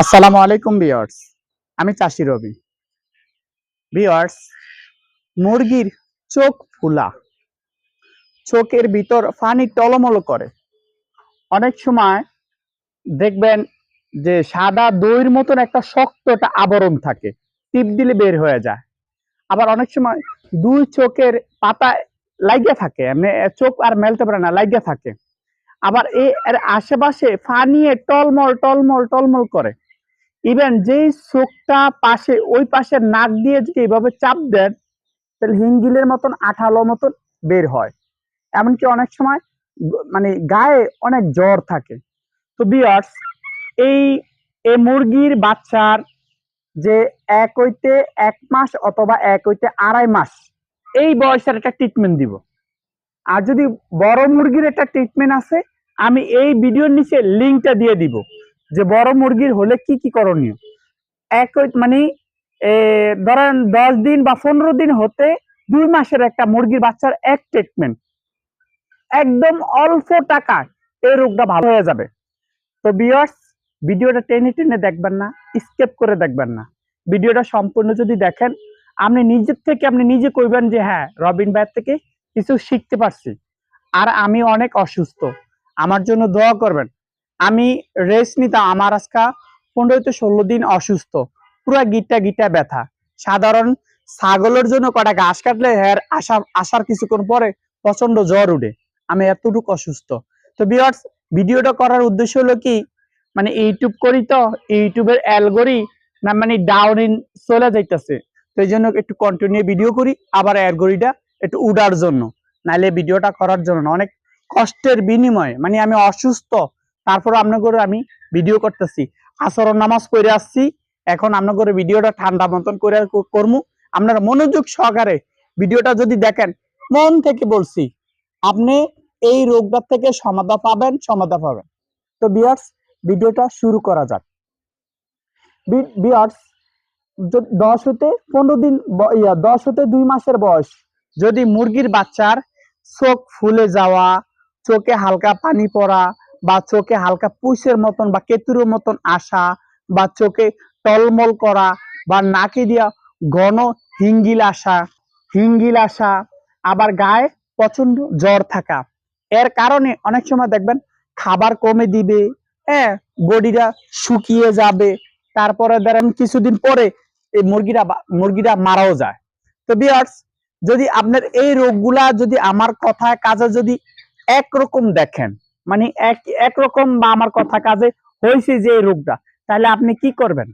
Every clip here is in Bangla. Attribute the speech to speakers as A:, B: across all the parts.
A: আসসালামু আলাইকুম বিয়ার্স আমি চাষি রবি। বিয়ার্স মুরগির চোখ ফুলা। চোখের ভিতর ফানি টলমল করে। অনেক সময় দেখবেন যে সাদা দইয়ের মতন একটা শক্ত একটা আবরণ থাকে। টিপ দিলে বের হয়ে যায়। আবার অনেক সময় দুই চোখের পাতা লাগিয়ে থাকে এমনি চোখ আর মেলতে পারে না, লাগিয়ে থাকে। আবার এর আশেপাশে ফানিয়ে টলমল টলমল টলমল করে। ইভেন যেই চোখটা পাশে, ওই পাশে নাক দিয়ে যদি এভাবে চাপ দেন, তাহলে হিঙ্গিলের মতন, আঠালো মতন বের হয়। এমনকি অনেক সময় মানে গায়ে অনেক জ্বর থাকে। তো বিয়ার্স এই এই মুরগির বাচ্চার যে এক হইতে এক মাস অথবা এক হইতে আড়াই মাস, এই বয়সের একটা ট্রিটমেন্ট দিব। আর যদি বড় মুরগির একটা ট্রিটমেন্ট আছে, আমি এই ভিডিওর নিচে লিঙ্কটা দিয়ে দিব যে বড় মুরগির হলে কি কি করণীয়। এক মানে ধরেন দশ দিন বা পনেরো দিন হতে দুই মাসের একটা মুরগির বাচ্চার এক ট্রিটমেন্ট একদম অল্প টাকায় এই রোগটা ভালো হয়ে যাবে। তো বিয়ার্স ভিডিওটা টেনে টেনে দেখবেন না স্কেপ করে দেখবেন না। ভিডিওটা সম্পূর্ণ যদি দেখেন, আপনি নিজের থেকে আপনি নিজে কইবেন যে হ্যাঁ রবিন ভাইয়ের থেকে কিছু শিখতে পারছি। আর আমি অনেক অসুস্থ, আমার জন্য দোয়া করবেন। আমি রেস্ট নিতাম, আমার আজকা পনেরো থেকে ষোলো দিন অসুস্থ, পুরো গিটা গিটটা ব্যথা। সাধারণ ছাগলের জন্য কটা ঘাস কাটলে হ্যাঁ আসার আসার কিছুক্ষণ পরে প্রচণ্ড জ্বর উঠে, আমি এতটুকু অসুস্থ। তো বিয়ার্স ভিডিওটা করার উদ্দেশ্য হলো কি মানে ইউটিউব করি তো ইউটিউবের অ্যালগরি না মানে ডাউন ইন চলে যাইতেছে। তো এই জন্য একটু কন্টিনিউ ভিডিও করি, আবার অ্যালগরিটা একটু উড়ার জন্য। নাইলে ভিডিওটা করার জন্য। অনেক কষ্টের বিনিময়ে। মানে আমি অসুস্থ, তারপর আপনার আমি ভিডিও করতেছি। আসর নামাজ পড়ে আসছি, এখন আপনার ভিডিওটা ঠান্ডা মতন করে করমু। আপনার মনোযোগ সহকারে ভিডিওটা যদি দেখেন, মন থেকে বলছি, আপনি এই রোগটার থেকে সমাধা পাবেন সমাধা পাবেন। তো বিয়ার্স ভিডিওটা শুরু করা যাক। বিয়ার্স দশ হতে পনেরো দিন দশ হতে দুই মাসের বয়স। যদি মুরগির বাচ্চার চোখ ফুলে যাওয়া, চোখে হালকা পানি পড়া বা চোখে হালকা পুষের মতন বা কেতুরের মতন আসা বা চোখে টলমল করা বা নাকে দিয়া ঘন হিঙ্গিল আসা হিঙ্গিল আসা, আবার গায়ে প্রচণ্ড জ্বর থাকা। এর কারণে অনেক সময় দেখবেন খাবার কমে দিবে হ্যাঁ বডিটা শুকিয়ে যাবে। তারপরে ধরেন কিছুদিন পরে এই মুরগিরা মুরগিরা মারাও যায়। তো বিয়ার্স যদি আপনার এই রোগগুলা যদি আমার কথা কাজে যদি একরকম দেখেন মানে এক, একরকম বা আমার কথা কাজে হয়েছে যে এই রোগটা, তাহলে আপনি কি করবেন?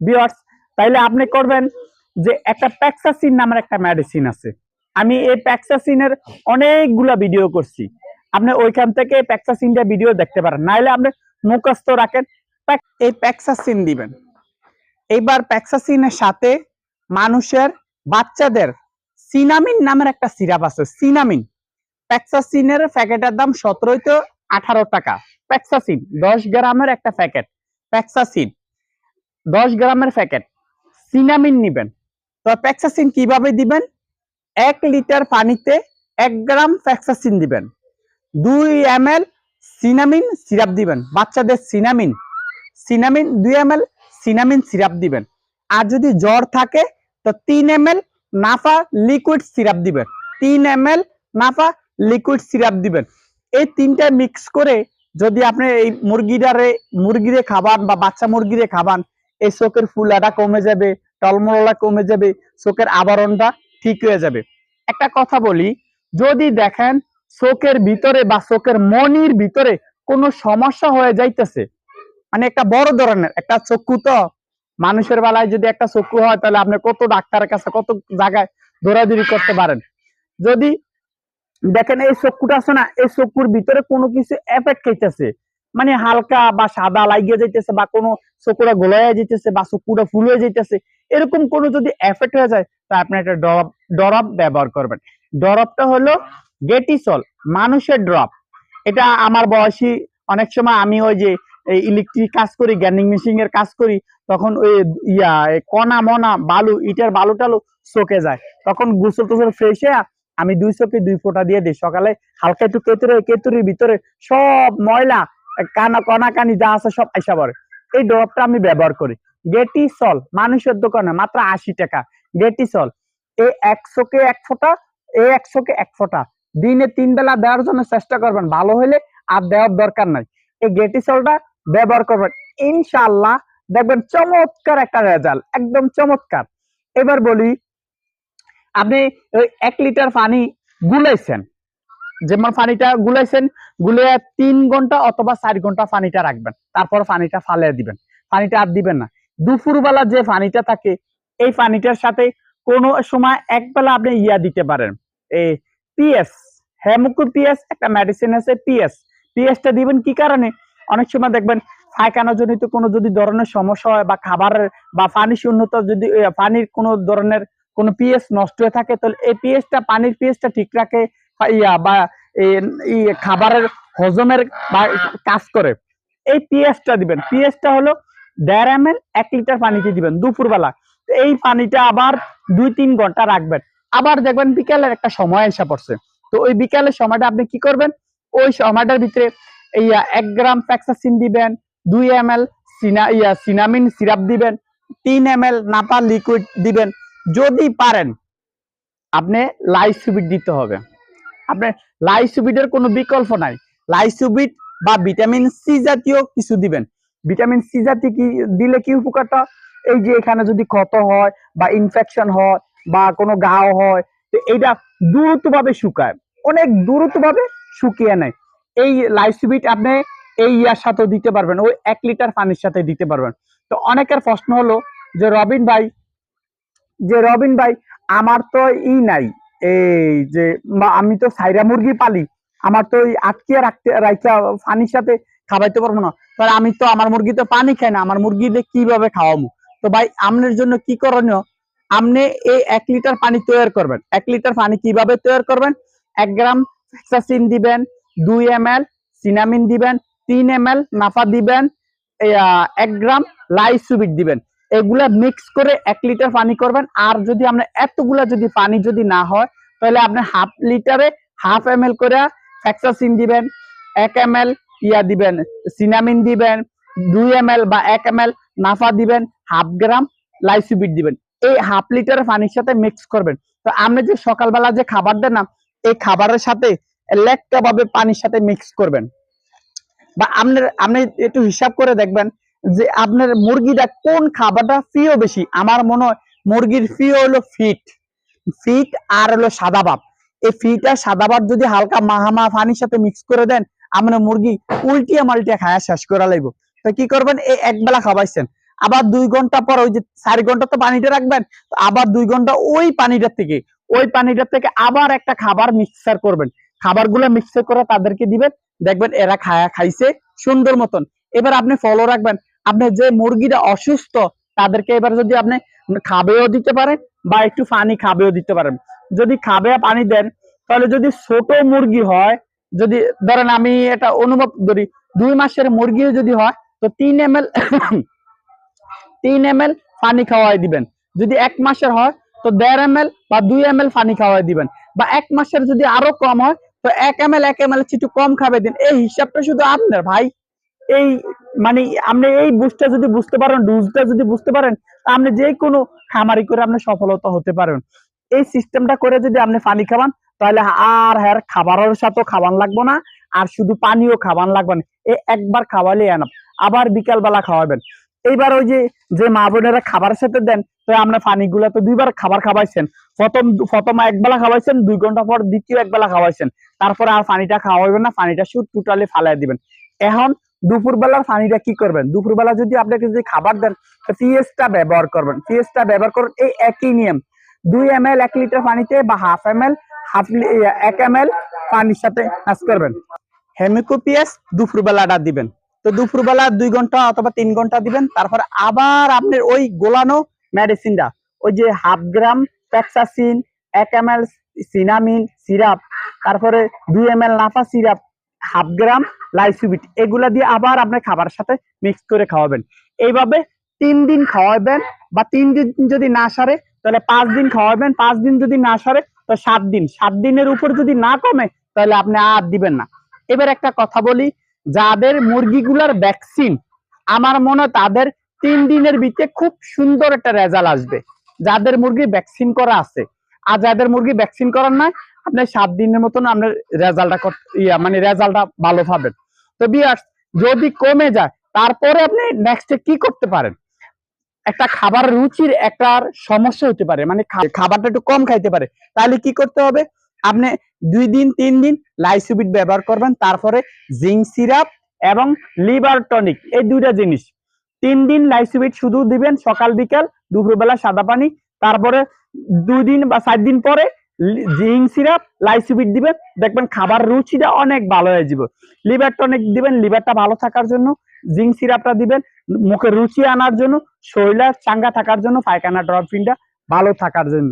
A: বিয়ার্স তাইলে আপনি করবেন যে একটা প্যাক্সাসিন নামের একটা মেডিসিন আছে। আমি এই প্যাক্সাসিনের অনেকগুলা ভিডিও করছি। আপনি ওইখান থেকে প্যাক্সাসিনটা ভিডিও দেখতে পারেন। নাহলে আপনি মুখস্থ রাখেন এই প্যাক্সাসিন দিবেন। এইবার প্যাক্সাসিনের সাথে মানুষের বাচ্চাদের সিনামিন নামের একটা সিরাপ আছে, সিনামিন। প্যাক্সাসিনের প্যাকেটের দাম সতেরোই তো আঠারো টাকা। প্যাক্সাসিন, দশ গ্রামের একটা প্যাকেট। প্যাক্সাসিন, দশ গ্রামের প্যাকেট। সিনামিন নিবেন। তো প্যাক্সাসিন কীভাবে দিবেন? এক লিটার পানিতে এক গ্রাম প্যাক্সাসিন দিবেন। দুই এম এল সিনামিন সিরাপ দিবেন। বাচ্চাদের সিনামিন। সিনামিন দুই এম সিনামিন সিরাপ দিবেন। আর যদি জ্বর থাকে, তো তিন এম নাফা লিকুইড সিরাপ দিবেন। তিন এম নাফা লিকুইড সিরাপ দিবেন। এই তিনটা মিক্স করে যদি আপনি এই মুরগিটারে, মুরগিরে খাবান বা বাচ্চা মুরগিরে খাবান, এই চোখের ফুলাটা কমে যাবে টলমলা কমে যাবে, চোখের আবরণটা ঠিক হয়ে যাবে। একটা কথা বলি, যদি দেখেন চোখের ভিতরে বা চোখের মনির ভিতরে কোনো সমস্যা হয়ে যাইতেছে। মানে একটা বড় ধরনের, একটা চক্ষু তো মানুষের বেলায় যদি একটা চক্ষু হয়, তাহলে আপনি কত ডাক্তারের কাছে, কত জায়গায় দৌড়াদৌড়ি করতে পারেন। যদি দেখেন এই চক্ষুটা আছে না, এই চক্ষুর ভিতরে কোনো কিছু এফেক্ট খাইতেছে মানে হালকা বা সাদা লাগিয়ে যাইতেছে বা কোনো চক্ষুটা গোলাইয়া যাইতেছে বা চকুটা ফুল হয়ে যাইতেছে, এরকম কোনো যদি এফেক্ট হয়ে যায় তা আপনি একটা ড্রপ ড্রপ ব্যবহার করবেন। ড্রপটা হলো গেটিসল, মানুষের ড্রপ এটা আমার বয়সী, অনেক সময় আমি ওই যে ইলেকট্রিক কাজ করি গ্যান্ডিং মেশিন এর কাজ করি, তখন ওই ইয়া কণা, মনা, বালু, ইটার বালু টালু চোখে যায়। তখন গোসল টোসল ফ্রেশ হয়ে আমি দুই চোখে দুই ফোঁটা দিয়ে দিই। সকালে হালকা একটু কেতুরে, কেতুরির ভিতরে সব ময়লা কানা, কণা, কানি যা আছে সব আইসা পড়ে। এই ড্রপটা আমি ব্যবহার করি। গেটিসল, মানুষের দোকানে মাত্র আশি টাকা। গেটিসল এই একশোকে এক ফোঁটা এই একশোকে এক ফোঁটা। দিনে তিন বেলা দেওয়ার জন্য চেষ্টা করবেন। ভালো হলে আর দেওয়ার দরকার নাই। এই গেটিসলটা ব্যবহার করবেন। ইনশাআল্লাহ দেখবেন চমৎকার একটা রেজাল্ট, একদম চমৎকার। এবার বলি, আপনি ওই এক লিটার পানি গুলাইছেন। যেমন পানিটা গুলাইছেন গুলে তিন ঘণ্টা অথবা চার ঘণ্টা পানিটা রাখবেন। তারপর পানিটা ফালে দিবেন। পানিটা আর দিবেন না। দুপুরবেলা যে পানিটা থাকে, এই পানিটার সাথে কোনো সময় এক বেলা আপনি ইয়া দিতে পারেন। এই পিএস হেমুকুর পিএস একটা মেডিসিন আছে পিএস পিএসটা দিবেন কি কারণে? অনেক সময় দেখবেন পায়খানা কোনো যদি ধরনের সমস্যা হয় বা খাবারের বা পানি শূন্যতা যদি পানির কোনো ধরনের কোনো পিএস নষ্ট হয়ে থাকে, তাহলে এই পিএসটা পানির পিএসটা ঠিক রাখে ইয়া, বা এই খাবারের হজমের বা কাজ করে। এই পিএসটা দিবেন। পিএসটা হলো দেড় এম এক লিটার পানিতে দিবেন দুপুরবেলা। এই পানিটা আবার দুই তিন ঘণ্টা রাখবেন। আবার দেখবেন বিকালের একটা সময় এসে পড়ছে। তো ওই বিকালের সময়টা আপনি কি করবেন? ওই সময়টার ভিতরে এই এক গ্রাম প্যাক্সাসিন দিবেন, দুই এম এল সিনা, ইয়া, সিনামিন সিরাপ দিবেন, তিন এম এল নাপা লিকুইড দিবেন। যদি পারেন, আপনি লাইসুবিট দিতে হবে। আপনি লাইসুবিটের কোনো বিকল্প নাই। লাইসুবিট বা ভিটামিন সি জাতীয় কিছু দিবেন। ভিটামিন সি জাতীয় কি, দিলে কি উপকারটা? এই যে এখানে যদি ক্ষত হয় বা ইনফেকশন হয় বা কোনো ঘাও হয়, তো এইটা দ্রুতভাবে শুকায়। অনেক দ্রুতভাবে শুকিয়ে নেয়। এই লাইসুবিট আপনি এই ইয়ার সাথেও দিতে পারবেন, ওই এক লিটার পানির সাথে দিতে পারবেন। তো অনেকের প্রশ্ন হলো যে, রবিন ভাই, যে রবিন ভাই, আমার তো ই নাই, এই যে আমি তো সাইরা মুরগি পালি, আমার তো ওই আটকে রাখতে রাখতে পানির সাথে খাওয়াইতে পারব না। তাহলে আমি তো আমার মুরগি তো পানি খাই না, আমার মুরগি কীভাবে খাওয়াবো? তো ভাই আপনার জন্য কি করণীয়? আপনি এই এক লিটার পানি তৈরি করবেন। এক লিটার পানি কীভাবে তৈরি করবেন? এক গ্রাম হেক্সাসিন দিবেন, দুই এম এল সিনামিন দিবেন, তিন এম এল নাফা দিবেন এক গ্রাম লাইসুবিট দিবেন। এগুলা মিক্স করে এক লিটার পানি করবেন। আর যদি আপনার এতগুলা যদি পানি যদি না হয়, তাহলে আপনি হাফ লিটারে হাফ এম এল করে হেক্সাসিন দিবেন, এক এম এল ইয়া দিবেন, সিনামিন দিবেন, দুই এম এল বা এক এম এল নাফা দিবেন, হাফ গ্রাম লাইসুবিট দিবেন। এই হাফ লিটার পানির সাথে মিক্স করবেন। তো আপনি যে সকালবেলা যে খাবার দেন না, এই খাবারের সাথে লেকটা ভাবে পানির সাথে মিক্স করবেন। বা আপনার, আপনি একটু হিসাব করে দেখবেন যে আপনার মুরগিটা কোন খাবারটা প্রিয় বেশি? আমার মনে হয় মুরগির প্রিয় হলো ফিট ফিট আর হলো সাদা ভাব। এই ফিট সাদা ভাব যদি হালকা মাহামা পানির সাথে মিক্স করে দেন, আপনার মুরগি উল্টিয়া মাল্টিয়া খায়া শেষ করা লাগবে। তো কি করবেন? এই এক বেলা খাওয়াইছেন। আবার দুই ঘণ্টা পর ওই যে চার ঘণ্টা তো পানিটা রাখবেন আবার দুই ঘণ্টা ওই পানিটার থেকে, ওই পানিটার থেকে আবার একটা খাবার মিক্সার করবেন। খাবারগুলো মিক্সার করে তাদেরকে দিবেন, দেখবেন এরা খায়া খাইছে সুন্দর মতন। এবার আপনি ফলো রাখবেন, আপনি যে মুরগিটা অসুস্থ, তাদেরকে এবার যদি আপনি খাবেও দিতে পারেন বা একটু পানি খাবেও দিতে পারেন। যদি খাবে পানি দেন, তাহলে যদি ছোট মুরগি হয়, যদি ধরেন আমি এটা অনুভব করি, দুই মাসের মুরগিও যদি হয়, তো তিন এম তিন এম পানি খাওয়াই দিবেন। যদি এক মাসের হয়, তো দেড় এম বা দুই এম পানি খাওয়াই দিবেন। বা এক মাসের যদি আরও কম হয়, তো এক এম এল এক এম এল একটু কম খাবে দিন। এই হিসাবটা শুধু আপনার ভাই। এই মানে আপনি এই বুঝটা যদি বুঝতে পারেন, ডুজটা যদি বুঝতে পারেন আপনি যে কোনো খামারি করে আপনি সফলতা হতে পারেন। এই সিস্টেমটা করে যদি আপনি পানি খাবান তাহলে আর হ্যার খাবারের সাথে খাওয়ান লাগবে না, আর শুধু পানিও খাওয়ান লাগবে না। এই একবার খাওয়ালে এনাফ। আবার বিকাল বেলা খাওয়াবেন। এইবার ওই যে যে মা বোনেরা খাবারের সাথে দেন, তো আপনার পানিগুলা তো দুইবার খাবার খাওয়াইছেন। প্রথম প্রথম এক বেলা খাওয়াইছেন, দুই ঘণ্টা পর দ্বিতীয় এক বেলা খাওয়াইছেন। তারপরে আর পানিটা খাওয়াইবেন না পানিটা শুধু টোটালি ফালাই দিবেন। এখন দুপুরবেলার পানিটা কি করবেন? দুপুরবেলা যদি আপনাকে যদি খাবার দেন পিএসটা ব্যবহার করবেন। পিএসটা ব্যবহার করুন, এই একই নিয়ম। দুই এম এল এক লিটার পানিতে বা হাফ এম এল হাফ এক এম এল পানির সাথে করবেন। হেমিকো পিএস দুপুরবেলাটা দিবেন। তো দুপুরবেলা দুই ঘণ্টা অথবা তিন ঘণ্টা দিবেন, তারপর আবার আপনার ওই গোলানো মেডিসিনটা ওই যে হাফ গ্রাম প্যাক্সাসিন এক এম এল সিনামিন সিরাপ তারপরে দুই এম এল নাফা সিরাপ হাফ গ্রাম লাইসুবিট এগুলা দিয়ে আবার আপনার খাবারের সাথে মিক্স করে খাওয়াবেন। এইভাবে তিন দিন খাওয়াবেন বা তিন দিন যদি না সারে, তাহলে পাঁচ দিন খাওয়াবেন, পাঁচ দিন যদি না সারে, তো সাত দিন। সাত দিনের উপর যদি না কমে, তাহলে আপনি আর দিবেন না। এবার একটা কথা বলি যাদের মুরগিগুলার ভ্যাকসিন আমার মনে তাদের তিন দিনের ভিতরে খুব সুন্দর একটা রেজাল্ট আসবে। যাদের মুরগি ভ্যাকসিন করা আছে। আর যাদের মুরগি ভ্যাকসিন করার নাই, আপনি সাত দিনের মতন আপনার রেজাল্টটা ইয়া মানে রেজাল্টটা ভালো পাবেন। তো বিয়ার্স যদি কমে যায়, তারপরে আপনি নেক্সটে কি করতে পারেন? একটা খাবার রুচির একটা সমস্যা হতে পারে। মানে খাবারটা একটু কম খাইতে পারে। তাহলে কি করতে হবে? আপনি দুই দিন, তিন দিন লাইসুবিট ব্যবহার করবেন, তারপরে জিঙ্ক সিরাপ এবং লিভার টনিক এই দুইটা জিনিস। তিন দিন লাইসুবিট শুধু দিবেন সকাল, বিকাল, দুপুরবেলা সাদা পানি, তারপরে দুই দিন বা চার দিন পরে জিঙ্ক সিরাপ লাইসুবিট দিবেন। দেখবেন খাবার রুচিটা অনেক ভালো হয়ে যাবে। লিভার টনিক দিবেন লিভারটা ভালো থাকার জন্য। জিঙ্ক সিরাপটা দিবেন, মুখে রুচি আনার জন্য শরীরটা চাঙ্গা থাকার জন্য, পায়খানা ড্রপিংটা ভালো থাকার জন্য।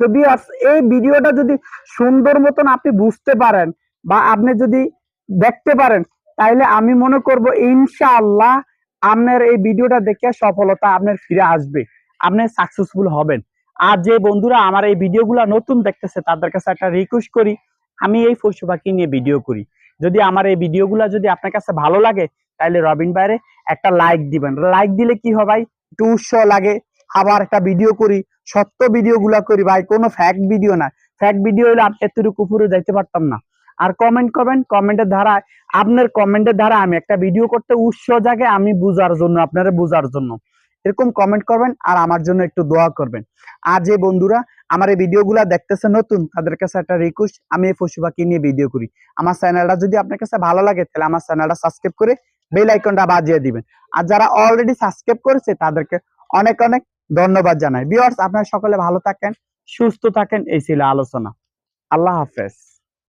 A: তো বিয়ার্স এই ভিডিওটা যদি সুন্দর মতন আপনি বুঝতে পারেন বা আপনি যদি দেখতে পারেন তাহলে আমি মনে করব ইনশাআল্লাহ আপনার এই ভিডিওটা দেখে সফলতা আপনার ফিরে আসবে, আপনি সাকসেসফুল হবেন। আর যে বন্ধুরা আমার এই ভিডিওগুলো নতুন দেখতেছে, তাদের কাছে একটা রিকোয়েস্ট করি, আমি এই পশু পাখি নিয়ে ভিডিও করি। যদি আমার এই ভিডিওগুলো যদি আপনার কাছে ভালো লাগে তাহলে রবিন বাইরে একটা লাইক দিবেন। লাইক দিলে কি ভাই? একটু উৎসাহ লাগে। আবার একটা ভিডিও করি, সত্য ভিডিও গুলা করি, ভাই, কোনো ফ্যাক্ট ভিডিও না। ফ্যাক্ট ভিডিও হলে এতটুকু উপরে যাইতে পারতাম না। আর কমেন্ট করবেন কমেন্টের দ্বারা আপনার কমেন্টের দ্বারা আমি একটা ভিডিও করতে উৎসাহ জাগে আমি বুঝার জন্য, আপনারা বুঝার জন্য। এরকম কমেন্ট করবেন আর আমার জন্য একটু দোয়া করবেন। আর যে বন্ধুরা আমার এই ভিডিওগুলো দেখতেছে নতুন, তাদের কাছে একটা রিকোয়েস্ট আমি এই পশু পাখি নিয়ে ভিডিও করি। আমার চ্যানেলটা যদি আপনার কাছে ভালো লাগে, তাহলে আমার চ্যানেলটা সাবস্ক্রাইব করে বেল আইকনটা বাজিয়ে দিবেন। আর যারা অলরেডি সাবস্ক্রাইব করেছে, তাদেরকে অনেক অনেক ধন্যবাদ জানাই। বিয়ার্স আপনারা সকলে ভালো থাকেন সুস্থ থাকেন এই ছিল আলোচনা। আল্লাহ হাফেজ।